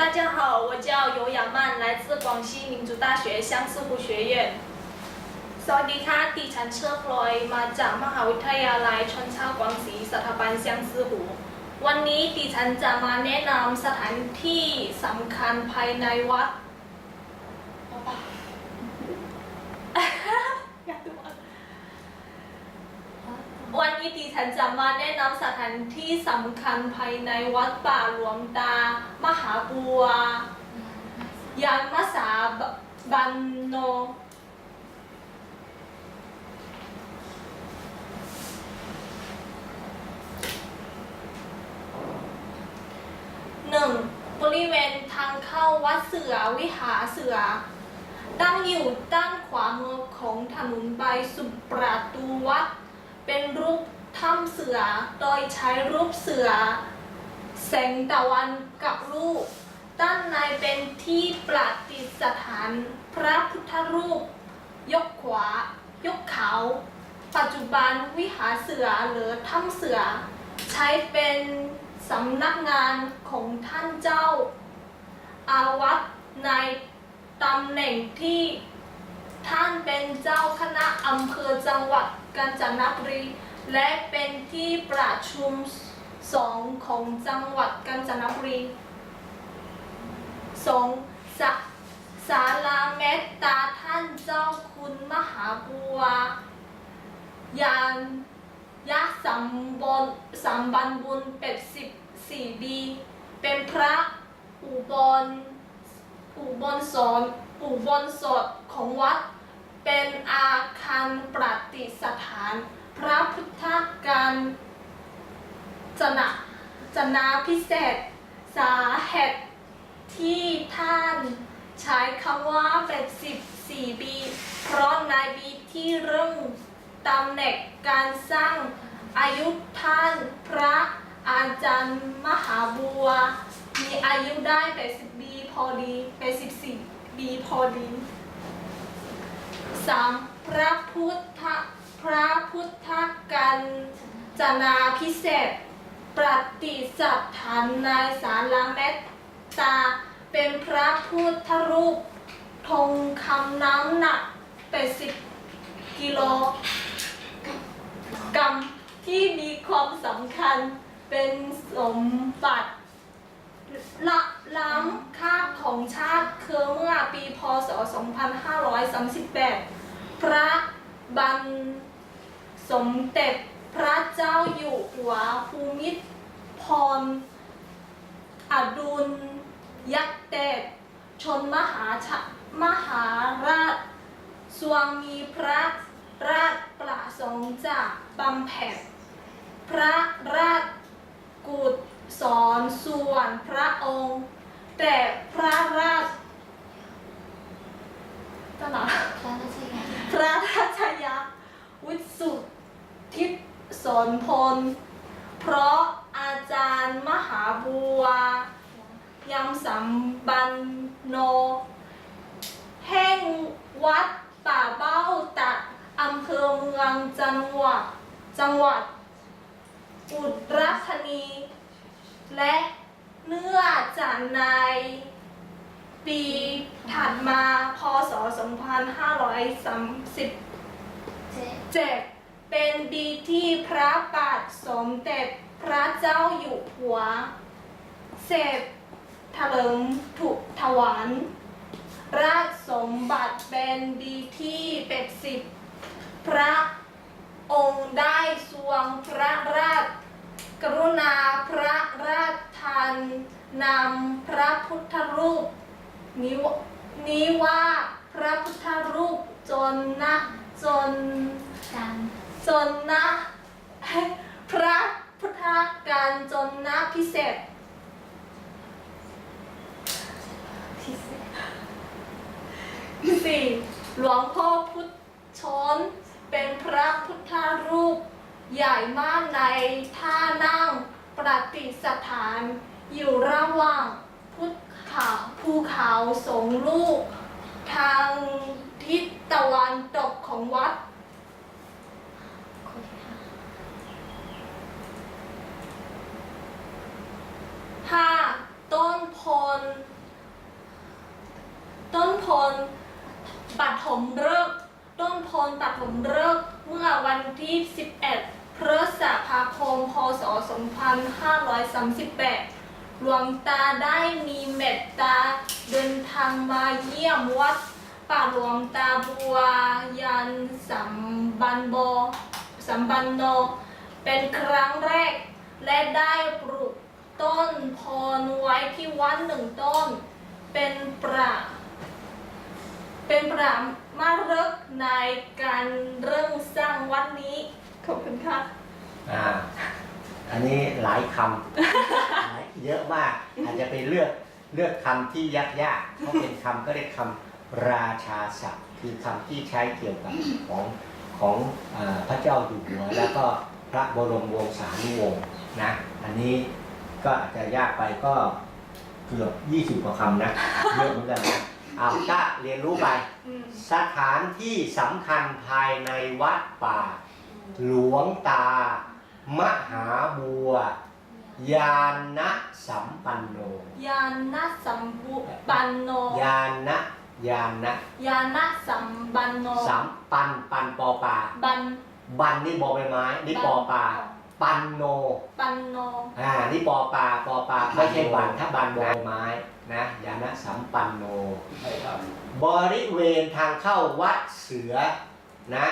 大家好，我叫尤雅曼，来自广西民族大学相思湖学院。สวัสดีค่ะดิฉันเชิญพลอยมาจากมหาวิทยาลัยชนชาวกวางศรีสถาบันเซียงซือหู วันนี้ดิฉันจะมาแนะนำสถานที่สำคัญภายในวัด ดิฉันจะมาแนะนำสถานที่สำคัญภายในวัดป่าหลวงตา มหาบัวยานมัสาบันโน หนึ่งบริเวณทางเข้าวัดเสือวิหารเสือ ตั้งอยู่ด้านขวามือของถนนไปสุประตูวัด เป็นรูปถ้ำเสือ โดยใช้รูปเสือ แสงตะวันกับรูปด้านในเป็นที่ประดิษฐานพระพุทธรูป ยกขวา ยกเขา ปัจจุบันวิหารเสือหรือถ้ำเสือ ใช้เป็นสำนักงานของท่านเจ้า อาวัตในตำแหน่งที่ท่านเป็นเจ้าคณะอำเภอจังหวัดกาญจนบุรี และเป็นที่ประชุมสงฆ์ของจังหวัดกาญจนบุรีสงฆ์สะศาลาเมตตาท่านเจ้าคุณมหาบัวยานยักษ์สัมบนสัมบันบุญเป็ดสิบสี่บีเป็นพระอุบลอุบลสอนอุบลสดของวัด เป็นอาคารประดิษฐาน พระพุทธการจนะจนาพิเศษ สาเหตุที่ท่านใช้คำว่าเป็ดสิบสี่บีเพราะในบีที่เริ่มตำแหน่งการสร้างอายุท่านพระอาจารย์มหาบัว มีอายุได้80ปีพอดี84ปีพอดี 3. พระพุทธ พระพุทธการจนาพิเศษประติสถานในศาลาเมตตา เป็นพระพุทธรูปทองคำน้ำหนัก80กิโลกรรมที่มีความสำคัญเป็นสมบัติละล้ำค่าของชาติคือเมื่อปีพศ 2538 พระบัน สมเด็จพระเจ้าอยู่หัวภูมิพรอดุลยักษ์เดชชนมหาชะมหาราชสวงมีพระราชประสงค์จากบำเพ็ญพระราชกุศสอนส่วนพระองค์ แต่พระราชตลาดพระราชยาวิสุ ทธิสนพล เพราะอาจารย์มหาบัวยำสัมบันโน แห่งวัดป่าเบ้าตัดอำเภอเมืองจังหวัดจังหวัด อุตรธานีและเนื่อจากในปีถัดมาพศ 2537 เป็นปีที่พระบาทสมเด็จพระเจ้าอยู่หัว เสด็จเถลิงถูกถวานราชสมบัติเป็นดีที่เป็ดสิบพระองค์ได้ทรวงพระราชกรุณาพระราชทานนำพระพุทธรูปนี้วนี้ว่าพระพุทธรูปจนนะจน จนนะพระพุทธการจนนะพิเศษสี่หลวงพ่อพุทธชน เป็นพระพุทธรูป ใหญ่มากในท่านั่งประดิษฐาน อยู่ระหว่างพุทธเขาภูเขาสงลูก ทางทิศตะวันตกของวัด ห้าต้นพลลปฐมฤกษ์ต้นพลปฐมฤกษ์เมื่อวันที่ 11 พฤษภาคม พศ 2538 หลวงตาได้มีเมตตาเดินทางมาเยี่ยมวัดป่าหลวงตาบัวยันสัมบันโบสัมบันโน เป็นครั้งแรกและได้ปลูก ต้นพรไว้ที่วัดหนึ่งต้น เป็นประเป็นประมารึกในการเริ่มสร้างวัดนี้ ขอบคุณค่ะ อ่า อันนี้หลายคำ หลายเยอะมาก อาจจะไปเลือกเลือกคำที่ยากๆเพราะเป็นคำก็เรียกคำราชาศัพท์คือคำที่ใช้เกี่ยวกับของของอาพระเจ้าอยู่หัวแล้วก็พระบรมวงศานุวงศ์นะ อันนี้ ก็อาจจะยากไปก็เกือบ20กว่าคำนะ เยอะเหมือนกันนะอ้าวก็เรียนรู้ไป อืมสถานที่สำคัญภายในวัดป่า หลวงตา มหาบัว ยานนะสัมปันโน ยานะสัมบุปันโน ยานนะยานนะยานะสัมบันโน สัมปันปันปอปลาบันบันนี่บอใบไม้นี่ปอปลา ปันโน ปันโน อ่า นี่ปอปลาปอปลาไม่ใช่บันถ้าบันบอใบไม้นะยานะสัมปันโนบริเวณทางเข้าวัดเสือนะ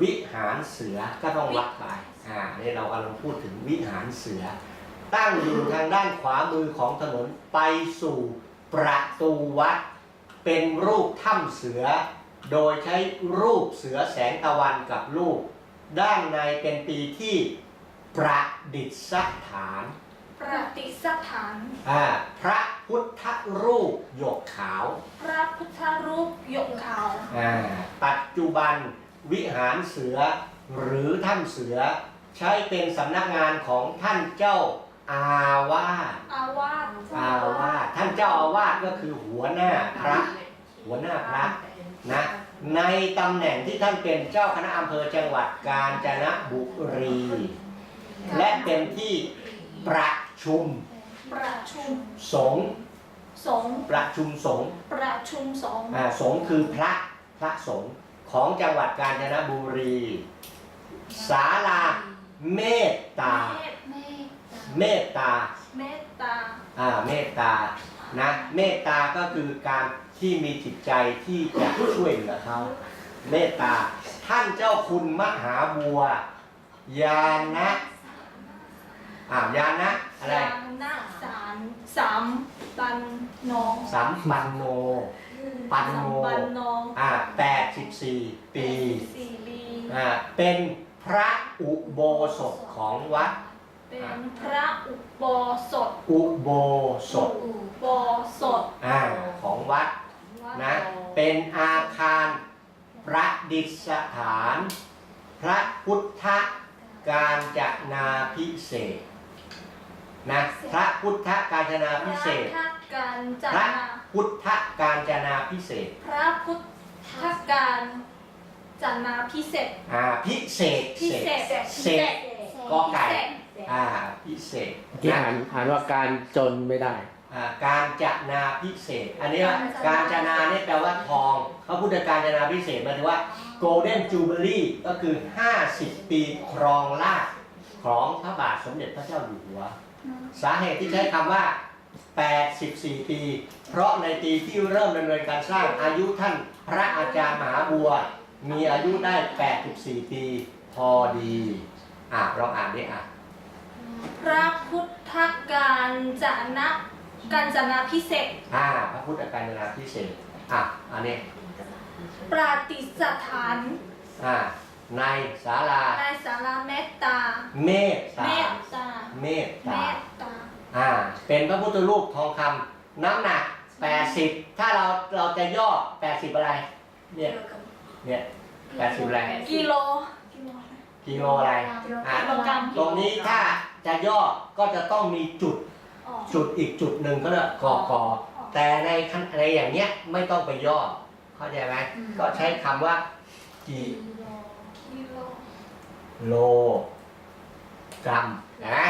วิหารเสือก็ต้องวัดไปอ่านี่เรากำลังพูดถึงวิหารเสือ ตั้งอยู่ทางด้านขวามือของถนนไปสู่ประตูวัด เป็นรูปถ้ำเสือ โดยใช้รูปเสือแสงตะวันกับรูป ด้านในเป็นปีที่ ประดิษฐานประติสถาน อ่าพระพุทธรูปหยกขาวพระพุทธรูปหยกขาวอ่าปัจจุบันวิหารเสือหรือถ้ำเสือ ใช้เป็นสำนักงานของท่านเจ้าอาวาสอาวาสอาวาสท่านเจ้าอาวาสก็คือหัวหน้าพระ หัวหน้าพระนะในตำแหน่งที่ท่านเป็นเจ้าคณะอำเภอจังหวัดกาญจนบุรีและ เป็นที่ประชุมประชุมสงฆ์สงฆ์ประชุมสงฆ์ประชุมสงฆ์อ่าสงฆ์คือพระพระสงฆ์ของจังหวัดกาญจนบุรี ศาลาเมตตา เมตตาเมตตาอ่าเมตตานะเมตตาก็คือการที่มีจิตใจที่จะช่วยเหลือเขาเมตตา ท่านเจ้าคุณมหาบัวยานะ อ่ายานะ อะไรยานาสามสามปันโนสัมปันโน ปันโนสัมปันโนอ่าแปดสิบสี่ปี สี่ปีอ่า เป็นพระอุโบสถของวัด เป็นพระอุโบสถอุโบสถ อุโบสถอ่า ของวัดนะ เป็นอาคารประดิษฐาน พระพุทธการจนาพิเศษก นะพระพุทธการจนาพพิระเศษกทักการจพระนาพุทธการจนาพิเศษกพระพุทธการจนาพิเศษอ่าพิเศษพิเศษเศษกอไก่พิเศษอ่าพิเศษที่นะอ่านอ่านว่าการจนไม่ได้ อ่าการจนาพิเศษกอันนี้ว่าการจนาเนี่ยแปลว่าทองพระพุทธการจนาพิเศษกหมายถึงว่า Golden Jubilee ก็คือ 50 ปีครองราชย์ของพระบาทสมเด็จพระเจ้าอยู่หัว สาเหตุที่ใช้คำว่า 84 ปี เพราะในปีที่เริ่มดำเนินการสร้างอายุท่านพระอาจารย์มหาบัว มีอายุได้ 84 ปี พอดีอะลองอ่านดิอะพระพุทธการจนะการจนาพิเศษกอ่าพระพุทธการจนาพิเศษกอะอันนี้ประดิษฐานอ่า ในศาลา ในศาลาเมตตา เมตตาเมตตา เมตเมตาตตา อ่าเป็นพระพุทธรูปทองคำน้ำหนัก 80 ถ้าเราเราจะย่อ 80 อะไร เนี่ย เนี่ย 80 อะไรกิโลกิโลอะไร อะ กิโลกรัมตรงนี้ถ้าจะย่อก็จะต้องมีจุดอ๋อจุดอีกจุดหนึ่งก็เรียกกอกอแต่ในขั้นในอย่างเนี้ยไม่ต้องไปย่อ เข้าใจไหม ก็ใช้คำว่ากิกิโล โลกรัมนะ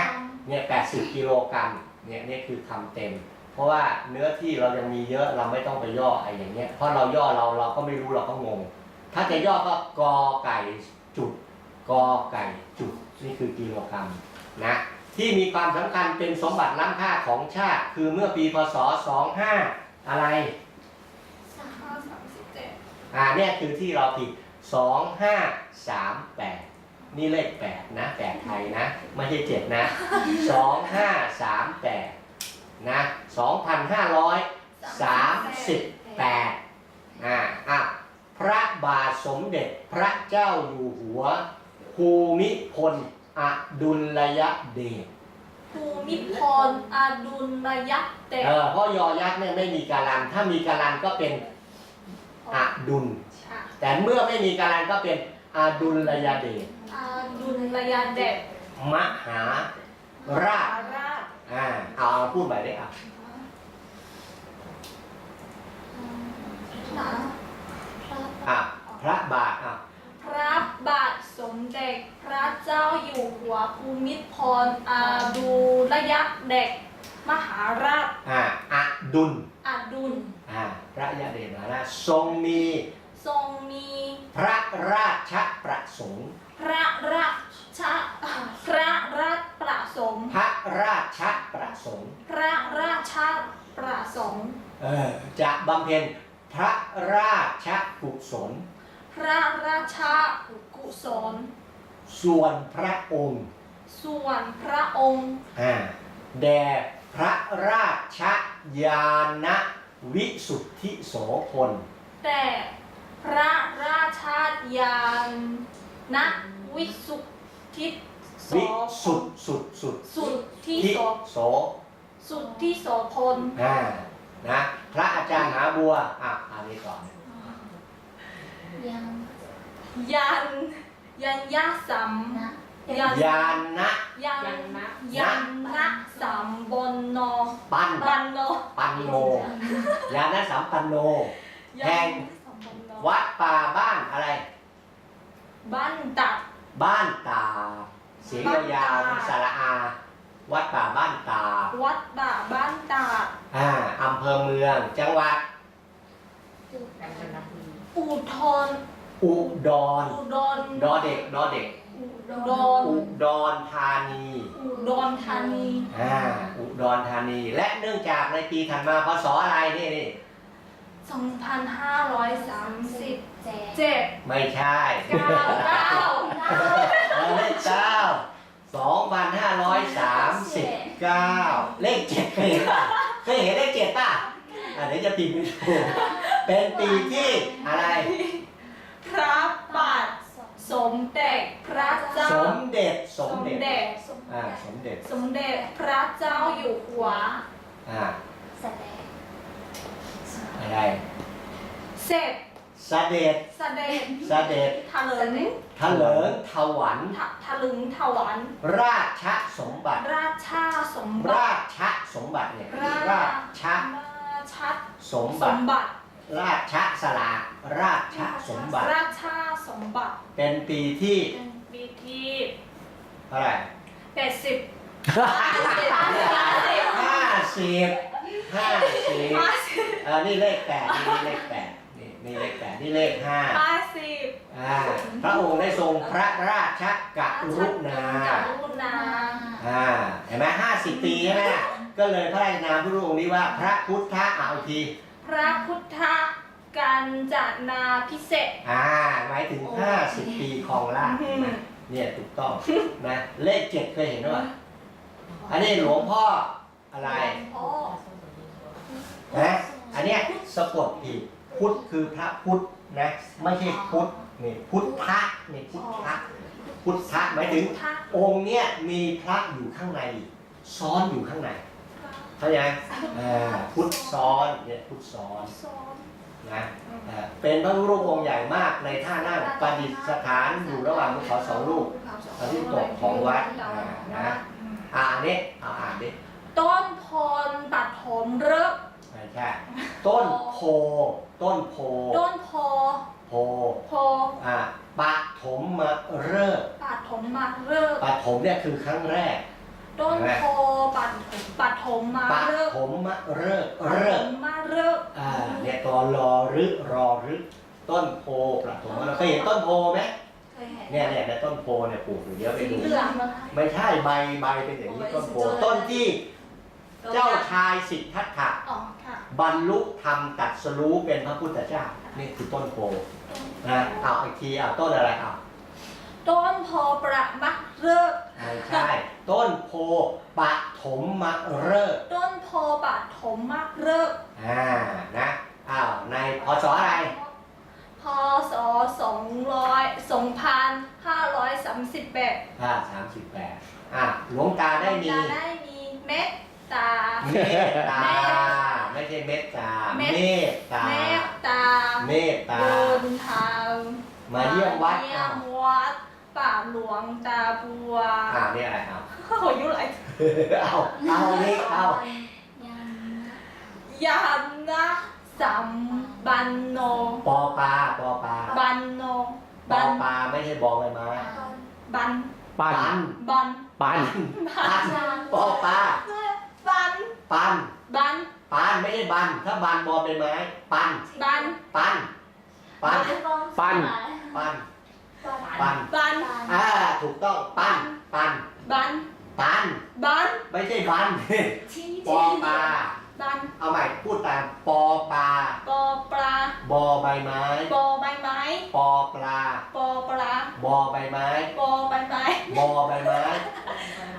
เนี่ย80กิโลกรัมเนี่ยนี่คือคำเต็ม เพราะว่าเนื้อที่เรายังมีเยอะเราไม่ต้องไปย่อไอ้อย่างเงี้ยเพราะเราย่อเราเราก็ไม่รู้เราก็งง ถ้าจะย่อก็กอไก่จุดกอไก่จุดนี่คือกิโลกรัมนะที่มีความสำคัญเป็นสมบัติล้ำค่าของชาติ คือเมื่อปีพศ25อะไรห้าสามสิบเจ็ดอ่าเนี่ยคือที่เราผิด2538 นี่เลข8นะ8ไทยนะ ไม่ใช่7นะ2538นะ2538อ่าอะพระบาทสมเด็จพระเจ้าอยู่หัวภูมิพลอดุลยเดชภูมิพลอดุลยเดชเออเพราะยอยักษ์เนี่ยไม่มีการัน ถ้ามีการันก็เป็นอดุลค่ะแต่เมื่อไม่มีการันก็เป็น อดุลยเดชอดุลยเดชมหาราชราชอ่าเอาเอาพูดไปได้อะนะอะพระบาทอะพระบาทสมเด็จพระเจ้าอยู่หัวภูมิพลอดุลยเดชมหาราชอ่าอดุลอดุลอ่าพระยาเดชมหาราชทรงมีทรงมี พระราชประสงค์ พระราชพระราชประสงค์พระราชประสงค์ พระราชประสงค์เออจะบำเพ็ญพระราชกุศล พระราชกุศล ส่วนพระองค์ ส่วนพระองค์อ่าแด่พระราชยานวิสุทธิโสพลแต่ พระราชยานนะวิสุทธิโสวิสุทธิสุดสุดสุทธิที่โสโสสุทธิโสพลอ่านะพระอาจารย์หาบัวอะอันนี้ก่อนยังยันยันยะสัมนะยันยานนะยันยันนะสัมบนโนปันบันโนปันโนยานะสัมปันโนแห่ยังนสัมบนโน วัดป่าบ้านอะไร บ้านตัดบ้านตา เสียงยาวๆสระอา วัดป่าบ้านตาวัดบ่าบ้านตาดอ่าอำเภอเมือง จังหวัดจุดอุทนอุดร อุดรดอเด็ก ดอเด็ก อุดรอุดรธานีอุดรธานีอ่าอุดรธานี และเนื่องจากในปีถัดมาพศอะไรนี่นี่ 2,537 เจ็ดไม่ใช่เก้าเก้าเออเลขเก้าสองพันห้าร้อยสามสิบเก้าเลขเจ็ดเคยเห็นป่ะเคยเห็นเลขเจ็ดป่ะอะเดี๋ยวจะพิมพ์ให้ดูเป็นปีที่อะไร พระบาทสมเด็จพระเจ้า สมเด็จสสมมเด็จเด็จอ่าสมเด็จสมเด็จพระเจ้าอยู่หัวอ่าแสดง อะไรเสร็จเสด็จเสด็จเสด็จถลิงทะเลิงถวันถถลึงถวัน ราชสมบัติ ราชาสมบัราติ ชสมบัติเนี่ยรา ราชราชัดสมสบัติ มบัติ ราชสลาราชสมบัติ ราชาสมบัติเป็นปีที่เป็นปีที่เท่าไหร่แปดสิบ ห้าสิบ ห้าสิบห้าสิบห้าสิบห้าสิบเออนี่เลขแปดนี่เลขแปดนี่นี่เลขแปดนี่เลขห้าห้าสิบอ่าพระองค์ได้ทรงพระราชกรุณากรุณาอ่าเห็นไหมห้าสิบปีใช่ไหมก็เลยพระราชนามพระองค์นี้ว่าพระพุทธเอาอีกทีพระพุทธกัญจนาพิเศษอ่าหมายถึงห้าสิบปีครองราชย์อืมนะเนี่ยถูกต้องนะเลขเจ็ดเคยเห็นไหมวะอันนี้หลวงพ่ออะไรโอ้ นะอันเนี้ยสะกดผิดพุทธคือพระพุทธนะไม่ใช่พุทธนี่พุทธะนี่พุทธะพุทธะหมายถึงพุทธองค์เนี้ยมีพระอยู่ข้างใน ซ้อนอยู่ข้างในเข้าใจไหมอ่าพุทธซ้อนเนี่ยพุทธซ้อนซ้อนนะอ่าเป็นพระรูปองค์ใหญ่มากในท่านั่งประดิษฐานอยู่ระหว่างภูเขาสองลูกตอนที่ตกของวัดอ่านะอ่านนี้เอาอ่านดิต้นพรปัฐมฤกษ์ไม่ ใช่ต้นโพ ต้นโพ ต้นโพโพ โพอ่าปฐมมาเริ่มปัฐมมาฤกษ์ปฐมเนี่ยคือครั้งแรก ต้นโพปัดปัดถมมาปะเลิกถมมะเริกปัดเริถกมมาเลิกอ่าเนี่ยตัวรอรึรอรึต้นโพประถมเราเคยเห็นต้นโพไหมเคยเห็นเนี่ยเนี่ยในต้นโพเนี่ยปลูกอยู่เดี๋ยวไปสีดู เหลืองมาไม่ใช่ใบใบเป็นอย่างนี้ต้นโพต้นที่ เจ้าชายสิทธัตถะอ๋อค่ะ บรรลุธรรมตรัดสรู้เป็นพระพุทธเจ้า นี่คือต้นโพนะเอาอีกทีเอาต้นอะไรเอาต้นโพประมักเลิกไม่ใช่ ต้นโพปะถมมะเริกต้นโพปัดถมมักเลิกอ่านะอ้าวในพศอะไรพศสองร้อยสองพันห้าร้อยสามสิบแปดอ่าสามสิบแปดอะหลวงตาได้มีจะได้มีเม็ดตาเมตตา ไม่ใช่เมตตาเมเมตตตา เมตตา เมตตาเดินทางมาเยี่ยมวัดเยี่ยอ้าวมวัดป่าหลวงตาบัวอ้าวนี่อะไรเอาโอ้ยยุ่งไรเอาเอานี่เอายันยันนะสัมบันโน ปอปลาปอปลาบันโนปอบันปลาไม่ใช่บอใบไม้บันปันปันบันปันปันปอปลาบันปันบัน ปันไม่ใช่บัน ถ้าบันบอใบไม้ ปันบันปันปัน ปัน ปัน ปัน ปัน บัน อ่า ถูกต้อง ปัน ปัน บัน ปัน บัน ไม่ใช่บันที่ปอปลา บันเอาใหม่พูดตามปอปลาปอปลาบอใบไม้ปอใบไม้ปอปลาปอปลาบอใบไม้ปอใบไม้บอใบไม้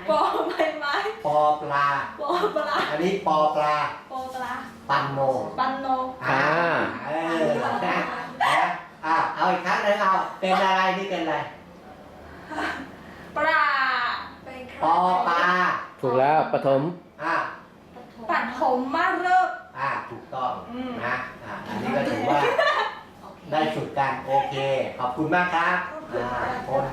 ปอใบไม้ปอปลาปอปลาอันนี้ปอปลาปอปลาปันโนปันโนอ่าเออนะนะอ่าเอาอีกครั้งหนึงเอาเป็นอะไรนี่เป็นอะไรปลาเป็นใครปอปลาถูกแล้วปฐมอ่า ปัดผมมาเลิก อ่าถูกต้องอืม นะอ่าอันนี้ก็ถือว่าโอเคได้ฝึกกันโอเค ขอบคุณมากครับอ่า